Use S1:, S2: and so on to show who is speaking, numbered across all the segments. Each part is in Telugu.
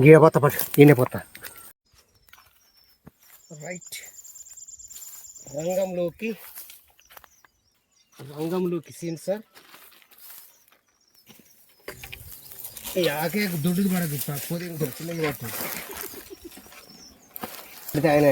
S1: గీడ పోతా పట్టు ఈయన పోతా రైట్ రంగంలోకి రంగంలోకి సీన్ సార్ యాకే దుడ్డు పడదు పోతే ఇంకొక చిన్నది పడుతుంది అయితే ఆయన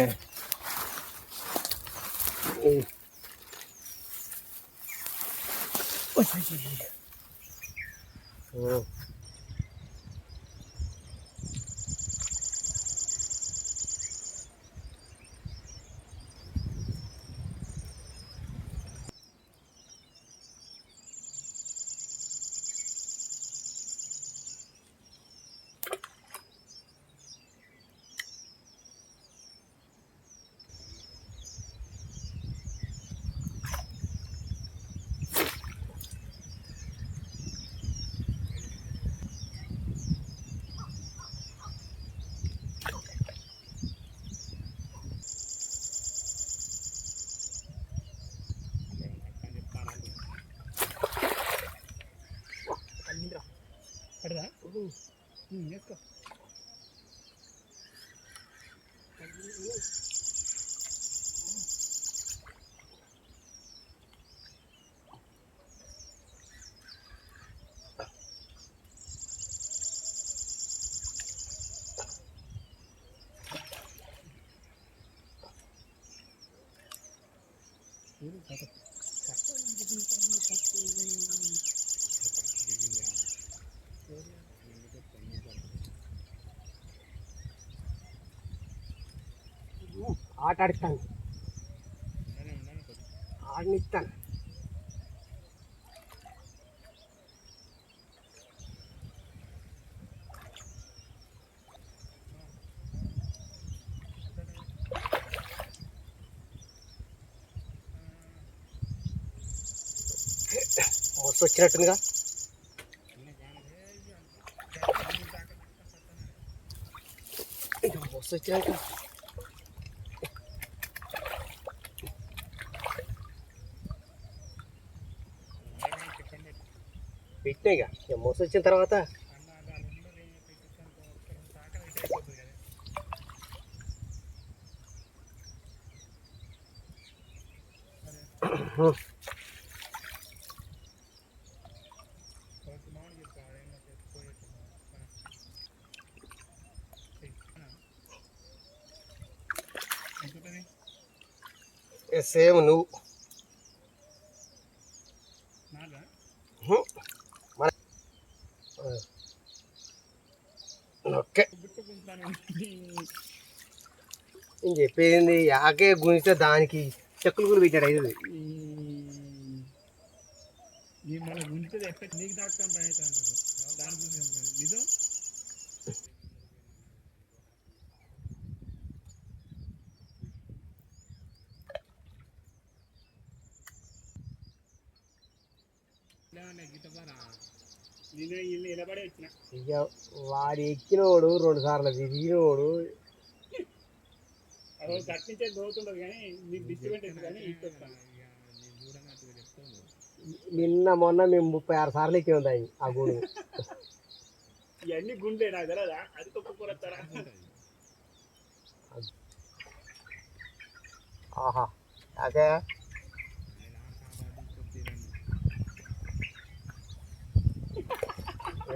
S1: go. Hmm. Ini kata, kata ini bukan kata ini. Kata ini. ఆట ఆడిస్తాను ఆడనిస్తాను మస్తు వచ్చినట్టుందిగా ఇంకా మస్తు పెట్టినాయిగా ఇక మోసం వచ్చిన తర్వాత సేమ్ నువ్వు. ఓకే నేను చెప్పేది యాకే గుణిస్తే దానికి చెక్కులు కూడా పెట్టాడు ఐదు
S2: నీ
S1: ఇక వాడు ఎక్కినోడు రెండు సార్లు తిరిగినోడు.
S2: అదో
S1: నిన్న మొన్న మేము ముప్పై ఆరు సార్లు ఎక్కినాం దాన్ని ఆ గూడు.
S2: ఇవన్నీ గుండె నాకు తెలియదా అది
S1: ఆహా. యాకే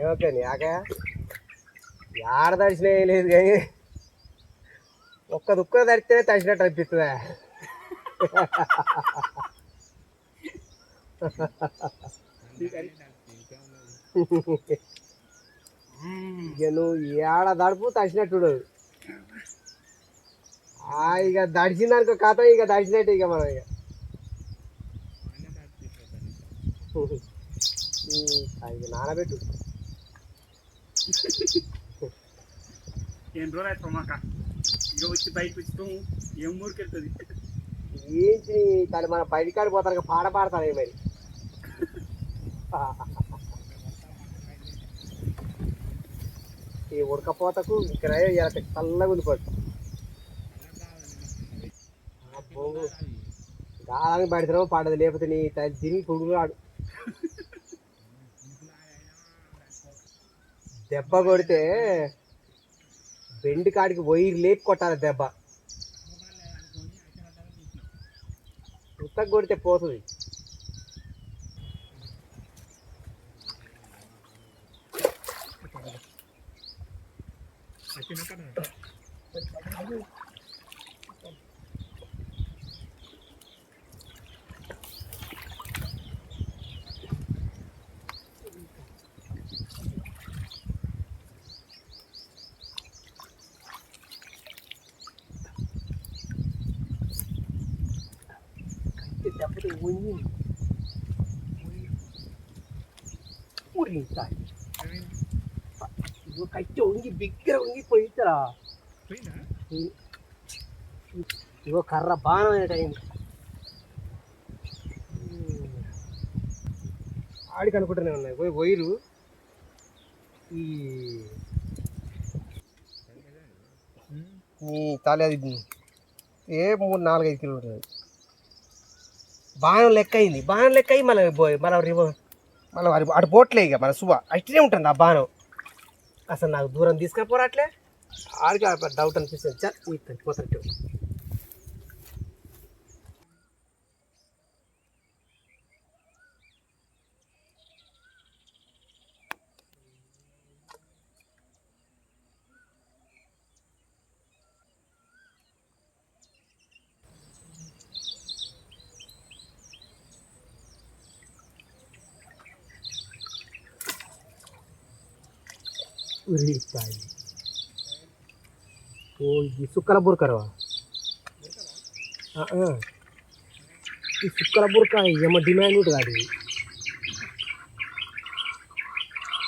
S1: ఏమొక్క యాకే ఆడ తడిచిన ఏం లేదు కానీ ఒక్క దుక్క తడిస్తేనే తడిచినట్టు అనిపిస్తుందా? ఇక నువ్వు ఏడ దడుపు తడిచినట్టు ఆ ఇక దడిచిందనుకో కథ ఇక దడిచినట్టు ఇక మనం ఇక నానబెట్టు.
S2: ఏం రోజులు అవుతాం మాక ఇక వచ్చి బయట వచ్చి ఏం ఊరికి వెళ్తుంది
S1: ఏంటి తను మన బయటికాడి పోతారు పాట పాడతారు మరి. ఈ ఉడకపోతకు ఇక్కడ ఇలా చల్లగా ఉండిపోతుంది గాలానికి పడితేనేమో పడదు లేకపోతే నీ తిరిగి పుడుగులాడు దెబ్బ కొడితే బెండ్ కాడికి వైర్ లేపి కొట్టాలి దెబ్బ. ఉత్తకు కొడితే పోతుంది
S2: చిన్న కట్ట
S1: దెబ్బతో వంగి ఊరించాలి కట్టి వంగి బిగ్గర వంగి పోయిస్తారా ఇగో కర్ర బాణమైన టైం ఆడికి అనుకుంటూనే ఉన్నాయి. పోయి వైరు ఈ తాలే అది ఏ మూడు నాలుగైదు ఐదు బాణం లెక్క అయింది బాణం లెక్క అయ్యి మళ్ళీ పోయి మళ్ళీ రివ మళ్ళీ అటు పోట్లే ఇక మన శుభ. అట్లే ఉంటుంది ఆ బాణం. అసలు నాకు దూరం తీసుకుని పోరాట్లే ఆడికి డౌట్ అనిపిస్తుంది. చా ఓ ఇది సుక్కల బురకరవా ఈ సుక్కల బురక ఏమో డిమాండ్ ఉంటుంది అది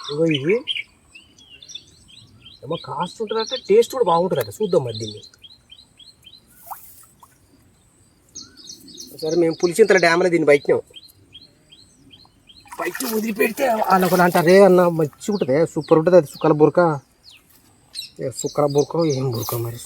S1: ఇంకో ఇది ఏమో కాస్ట్ ఉంటుందట టేస్ట్ కూడా బాగుంటుందట చూద్దాం మరి దీన్ని సరే మేము పులిచింతల డ్యామ్లో దీన్ని బయటనాం బయట వదిలిపెడితే వాళ్ళు ఒకరు అంటారే అన్న మంచిగా ఉంటుంది సూపర్ ఉంటుంది అది. సుక్కల బురక సుక్కల బురక ఏం బురక మరి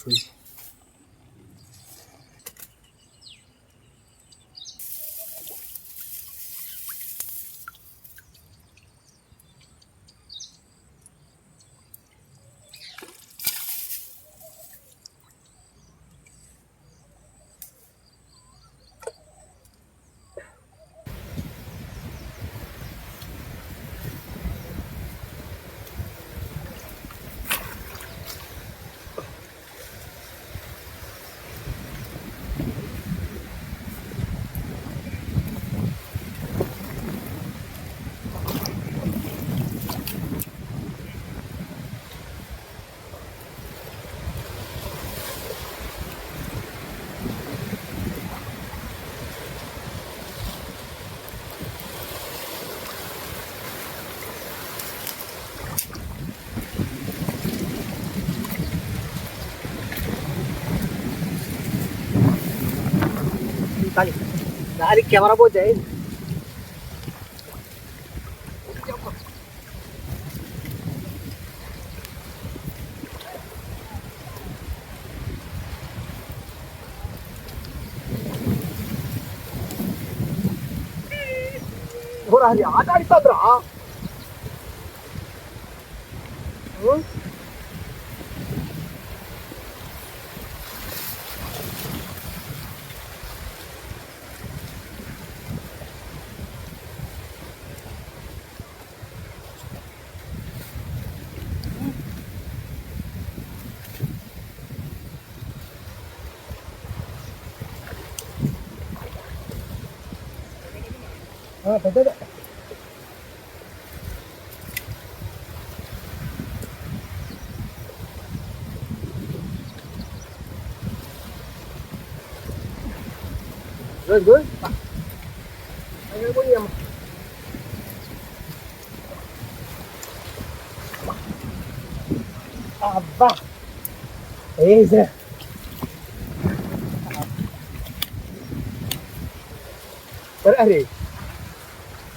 S1: കളി നാല് ക്യാമറ പോയി ಆಟ ಆಡಿಸ್ತಾ ಇದ್ರ آه فبدأ Good, good. Ayo, boleh Abba. Beleza. Pera aí.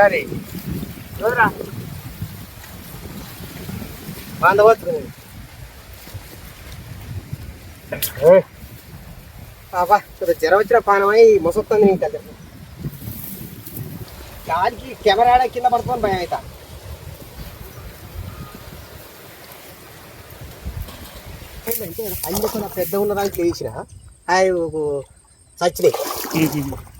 S1: వరాలి చూడరా బాంధవచ్చు బాబా కొద్దిగా జ్వరం వచ్చిన పానమై మొసొస్తుంది ఇంకా గాలికి కెమెరా ఆడ కింద పడుతుంది భయం అవుతా అంటే అన్ని కూడా పెద్ద ఉన్న దానికి వేసిన అవి చచ్చినాయి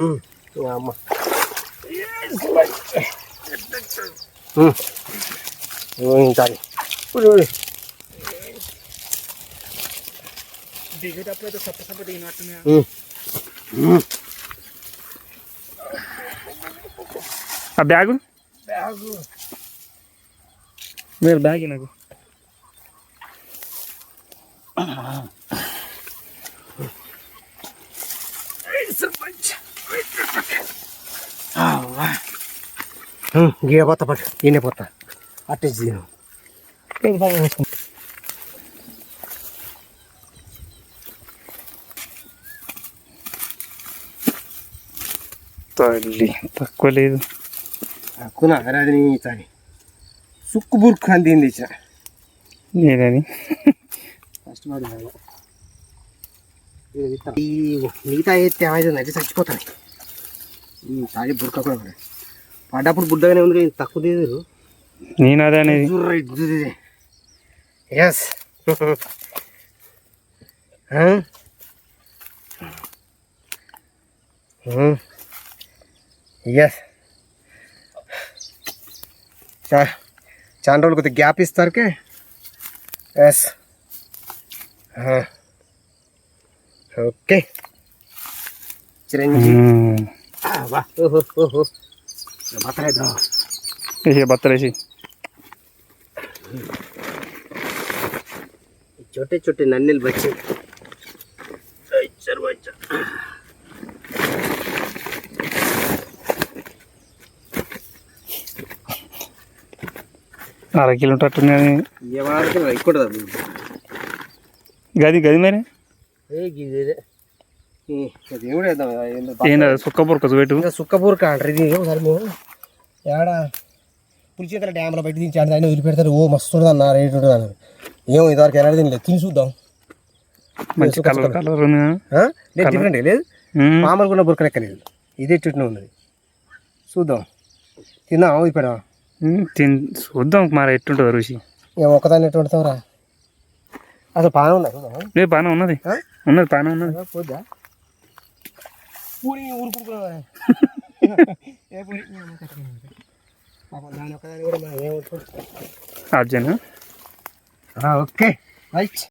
S1: అమ్మ. చాలి
S2: దిగేటప్పుడు అయితే సప్ప సప్ప దిగినట్టుంది ఆ బ్యాగు? మీరు బ్యాగ్ నాకు.
S1: గీడ పోతా పట్టు. ఈయన పోతా. అట్టేసి తిను
S2: తల్లి తక్కువ లేదు.
S1: కునా అది నీ చాలి సుక్కు బుర్కు దీన్ని తెచ్చిన?
S2: లేదని
S1: ఫస్ట్ వాడు మిగతా ఎత్తే ఏమైందంటే చచ్చిపోతాను. తాగి బుర్క కూడా. పడ్డప్పుడు బుడ్డగానే ఉంది తక్కువ తీయదు
S2: నేను అదే అనేది.
S1: ఎస్ ఎస్ చాలా రోజులు కొద్దిగా గ్యాప్ ఇస్తారుకే ఎస్ ఓకే. చిరంజీవి. వా ఓహో ఓహో బతలేదు
S2: ఇక బత్తలేసి
S1: छोटे छोटे नन्हे बच्चे
S2: అర కిలోమీటర్ అట్టున్నది
S1: ये वाला तो ఇక్కడ
S2: గది గది మరి
S1: ఏ గిదే దేవుడు
S2: సుక్క బుర్క చూపెట్టు
S1: ఇంకా సుక్కపూర్ అంటారు ఇది ఒకసారి మేము ఏడ పులిచేతల డ్యామ్లో బయట దించాడు ఆయన వదిలిపెడతారు ఓ మస్తు ఉంటుంది అన్న రేటు ఉంటుంది అన్నారు ఏమో ఇదివరకు ఎలా తినలేదు తిని చూద్దాం
S2: మంచి కలర్ కలర్?
S1: లేదు డిఫరెంట్ లేదు మామూలుగా ఉన్న బురక లెక్క లేదు ఇదే చుట్టూ ఉన్నది చూద్దాం తిందాం పెడదాం
S2: తిన్ చూద్దాం మరి ఎట్టుంటుంది రుచి
S1: ఏం ఒక్కదాన్ని ఎట్టు పెడతావురా అసలు పాన
S2: ఏ బాగానే ఉన్నది? ఉన్నది బాగానే ఉన్నది
S1: పోద్దా పూరి ఊరుకుంటున్నా ఏ పూరి? దాని ఒక్కదాన్ని కూడా మనం ఏం
S2: అర్జున్?
S1: ఓకే. రైట్